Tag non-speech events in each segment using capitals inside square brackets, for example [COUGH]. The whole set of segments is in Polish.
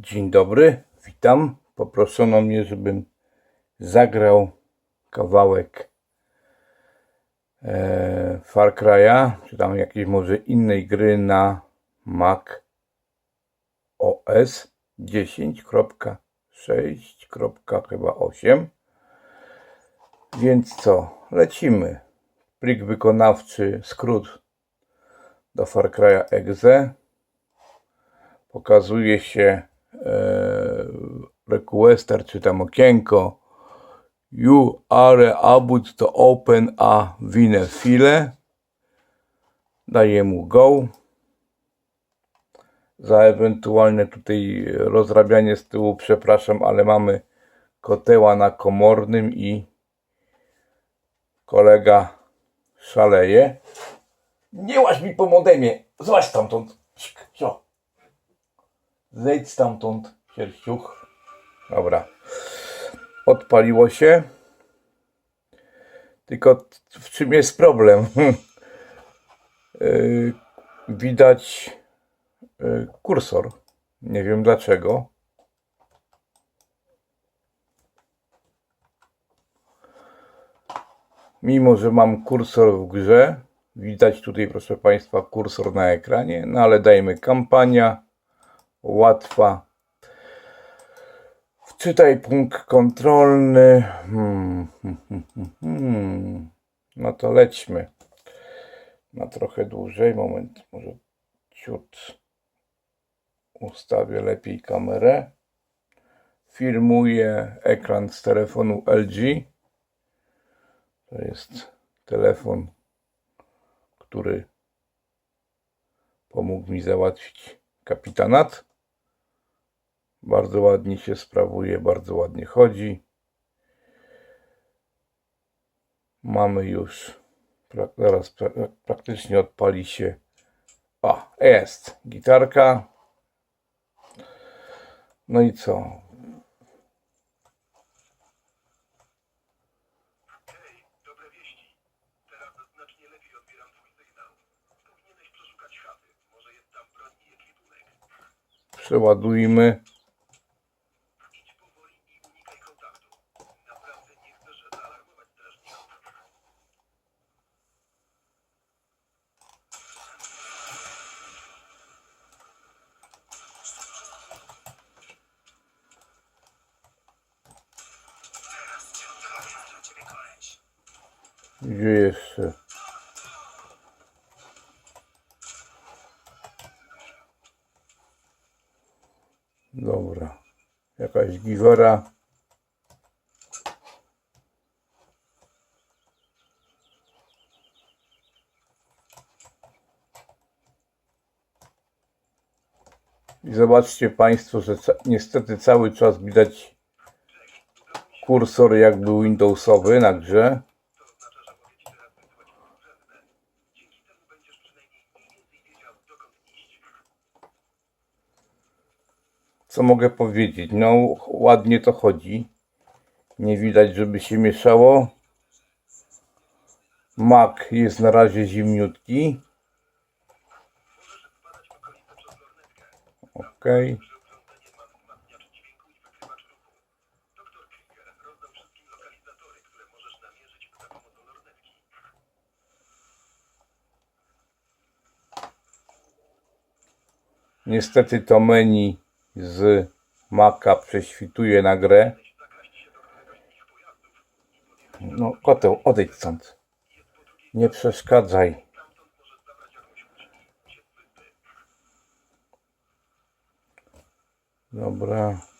Dzień dobry, witam. Poproszono mnie, żebym zagrał kawałek e, Far Cry'a, czy tam jakiejś może innej gry na Mac OS 10.6. chyba 8. Więc co, lecimy. Plik wykonawczy, skrót do Far Cry'a exe. Pokazuje się requester, czy tam okienko. You are about to open a winner file. Daję mu go. Za ewentualne tutaj rozrabianie z tyłu przepraszam, ale mamy koteła na komornym i kolega szaleje. Nie łaź mi po modemie. Złaź stamtąd. Cik, cio. Zejdź stamtąd, sierściuch. Dobra. Odpaliło się. Tylko w czym jest problem? Yy, [LAUGHS] Widać yy, kursor. Nie wiem dlaczego. Mimo, że mam kursor w grze, widać tutaj, proszę Państwa, kursor na ekranie, no ale dajmy kampania, łatwa. Wczytaj punkt kontrolny. Hmm, hmm, hmm, hmm. No to lećmy. Na trochę dłużej. Moment, może ciut ustawię lepiej kamerę. Filmuję ekran z telefonu LG. To jest telefon, który pomógł mi załatwić kapitanat. Bardzo ładnie się sprawuje, bardzo ładnie chodzi. Mamy już, pra, zaraz pra, praktycznie odpali się. O, jest gitarka. No i co? Hej, Gdzie jeszcze? Dobra. Jakaś giwara. I zobaczcie Państwo, że ca- niestety cały czas widać kursor jakby Windowsowy na grze. Co mogę powiedzieć? No, ładnie to chodzi. Nie widać, żeby się mieszało. Mak jest na razie zimniutki. Ok. Niestety to menu z Maca prześwituje na grę. No, koteł, odejdź stąd. Nie przeszkadzaj. Stamtąd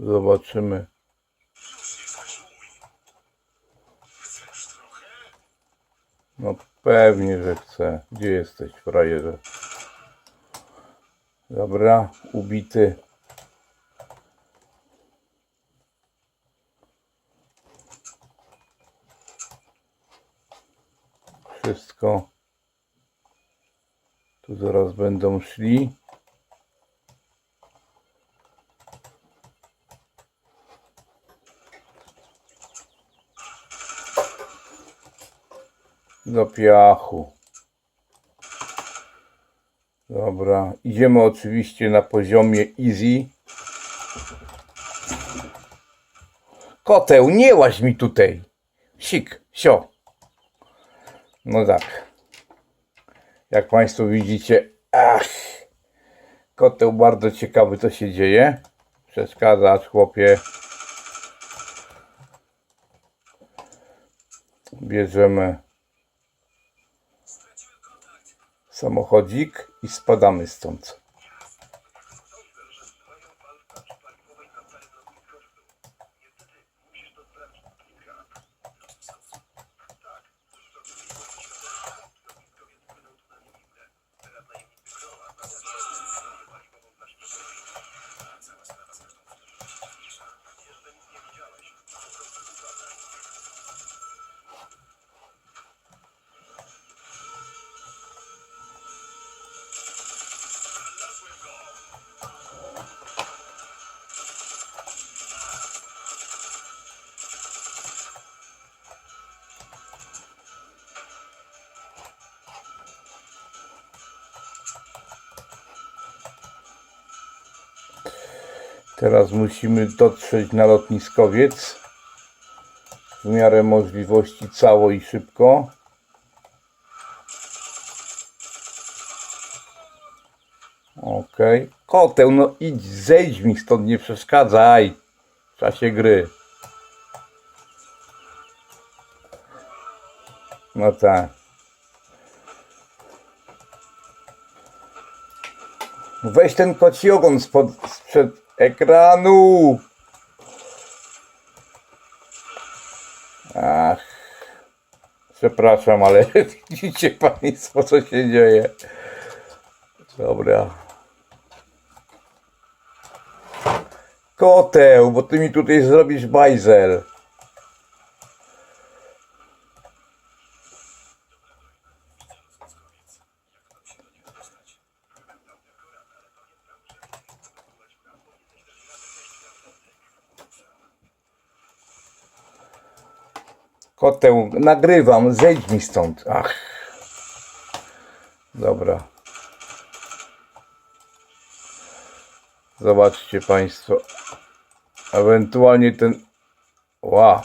Zobaczymy. No pewnie, że chce. Gdzie jesteś, frajerze? Dobra, ubity. Wszystko. Tu zaraz będą szli. Do piachu. Dobra, idziemy oczywiście na poziomie easy. Koteł, nie łaź mi tutaj. Sik, sio. No tak. Jak Państwo widzicie, ach, koteł bardzo ciekawy, co się dzieje. Przeszkadzasz, chłopie. Bierzemy samochodzik i spadamy stąd. Teraz musimy dotrzeć na lotniskowiec. W miarę możliwości cało i szybko. Okej. Koteł, no idź, zejdź mi stąd, nie przeszkadzaj. W czasie gry. No tak. Weź ten koci ogon spod, sprzed ekranu. Ach. Przepraszam, ale [LAUGHS] widzicie Państwo, co się dzieje. Dobra. Koteł, bo ty mi tutaj zrobisz bajzel. Koteł, nagrywam, zejdź mi stąd. Ach. Dobra. Zobaczcie Państwo. Ewentualnie ten. Ła.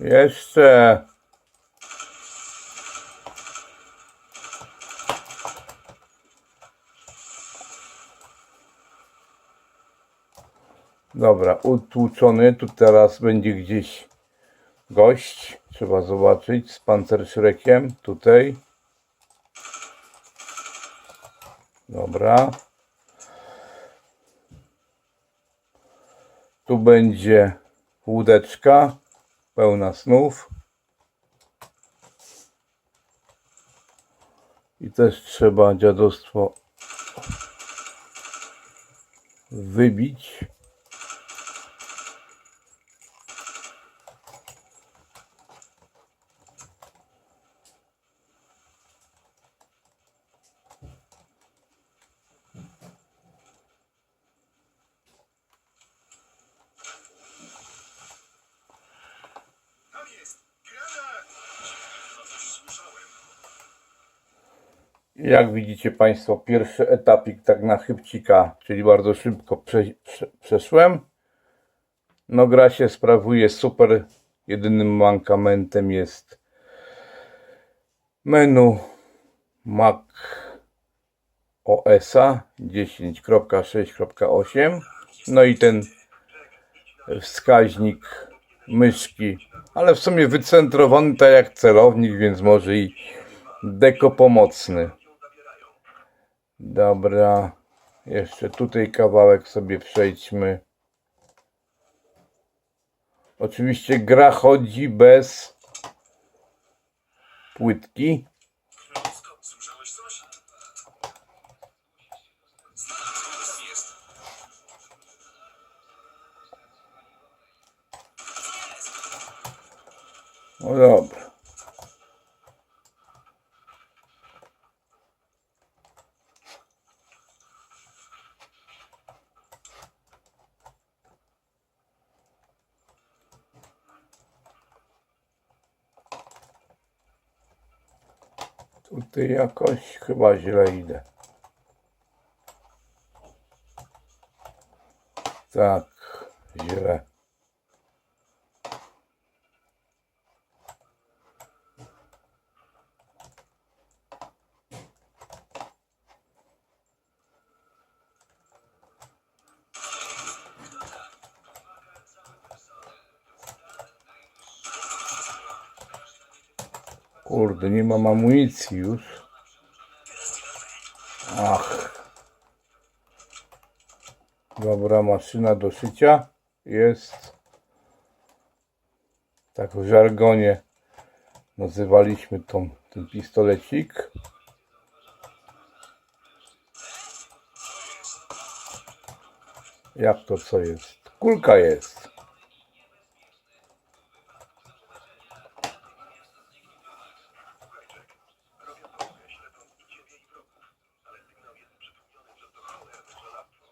Jeszcze. Dobra, utłuczony. Tu teraz będzie gdzieś gość. Trzeba zobaczyć z pancerszrekiem. Tutaj. Dobra. Tu będzie łódeczka pełna snów. I też trzeba dziadostwo wybić. Jak widzicie Państwo, pierwszy etapik tak na chybcika, czyli bardzo szybko prze, prze, przeszłem. No gra się sprawuje super. Jedynym mankamentem jest menu Mac OS-a 10.6.8 no i ten wskaźnik myszki, ale w sumie wycentrowany tak jak celownik, więc może i deko pomocny. Dobra. Jeszcze tutaj kawałek sobie przejdźmy. Oczywiście gra chodzi bez płytki. No dobra. Tutaj jakoś chyba źle idę. Tak, źle. Kurde, nie mam amunicji już. Ach. Dobra, maszyna do szycia jest. Tak w żargonie nazywaliśmy tą, ten pistolecik. Jak to co jest? Kulka jest. Robią pomogę śledzą i ciebie i wrogów. Ale sygnał jest przetłumiony przez to cholerne żelastwo.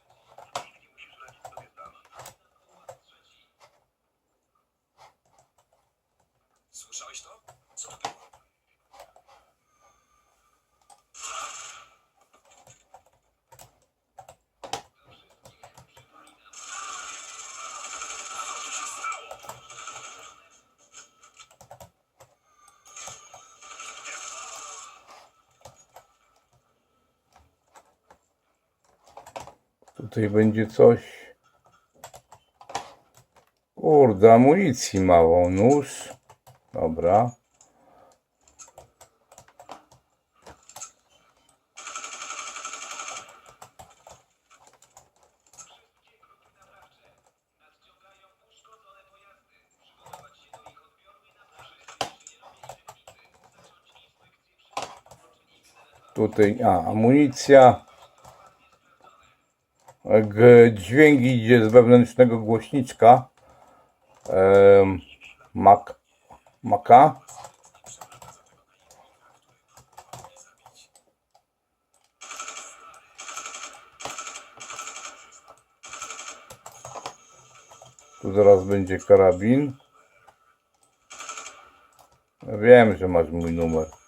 W tej chwili musisz lecieć sobie sam. Słyszałeś to? Co to było? Tutaj będzie coś. Kurde, amunicji mało. Nóż. Dobra. Tutaj, a, amunicja. Dźwięk idzie z wewnętrznego głośniczka. Mac, Maca. Tu zaraz będzie karabin. Wiem, że masz mój numer.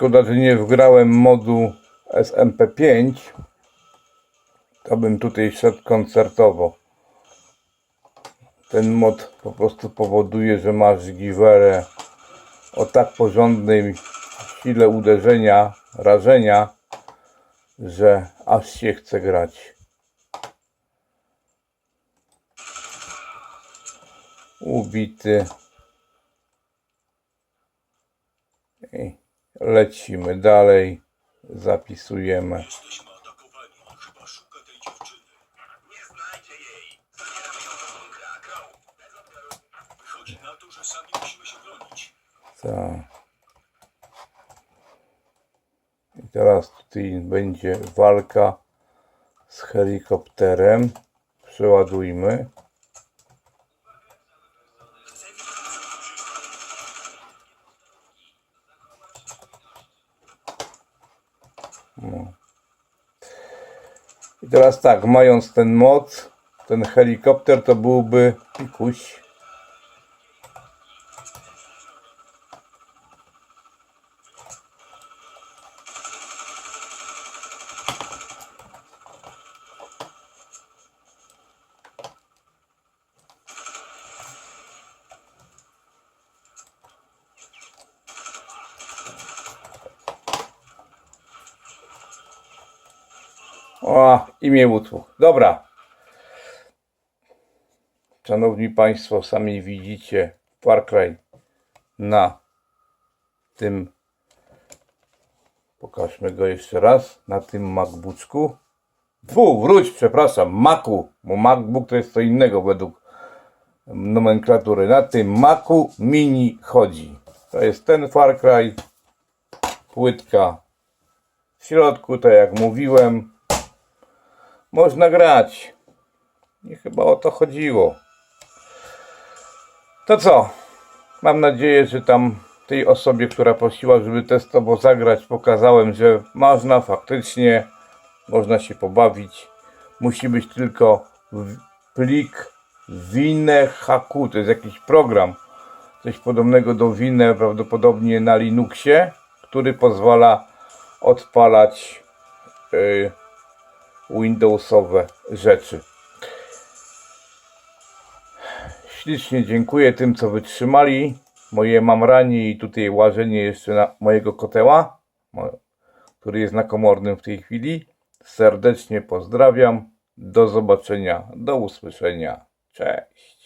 Szkoda, że nie wgrałem modu SMP5. To bym tutaj szedł koncertowo. Ten mod po prostu powoduje, że masz giwerę o tak porządnej sile uderzenia, rażenia, że aż się chce grać. Ubity. I lecimy dalej. Zapisujemy. Jesteśmy atakowani. Chyba szuka tej dziewczyny. Nie znajdzie jej. Zabieramy ją do bunkra. Go. Bez odbioru. Wychodzi na to, że sami musimy się bronić. Tak. I teraz tutaj będzie walka z helikopterem. Przeładujmy. No. I teraz tak, mając ten moc, ten helikopter to byłby pikuś. O, imię utwór. Dobra. Szanowni Państwo, sami widzicie Far Cry na tym pokażmy go jeszcze raz na tym MacBooku. Fu, wróć, przepraszam, Macu, bo MacBook to jest co innego według nomenklatury. Na tym Macu mini chodzi. To jest ten Far Cry, płytka w środku, tak jak mówiłem, można grać. I chyba o to chodziło. To co? Mam nadzieję, że tam tej osobie, która prosiła, żeby testowo zagrać, pokazałem, że można faktycznie, można się pobawić. Musi być tylko plik WinHQ, to jest jakiś program, coś podobnego do Wine, prawdopodobnie na Linuxie, który pozwala odpalać y, Windowsowe rzeczy. Ślicznie dziękuję tym, co wytrzymali. Moje mamranie i tutaj łażenie jeszcze na mojego koteła, który jest na komornym w tej chwili. Serdecznie pozdrawiam. Do zobaczenia, do usłyszenia. Cześć.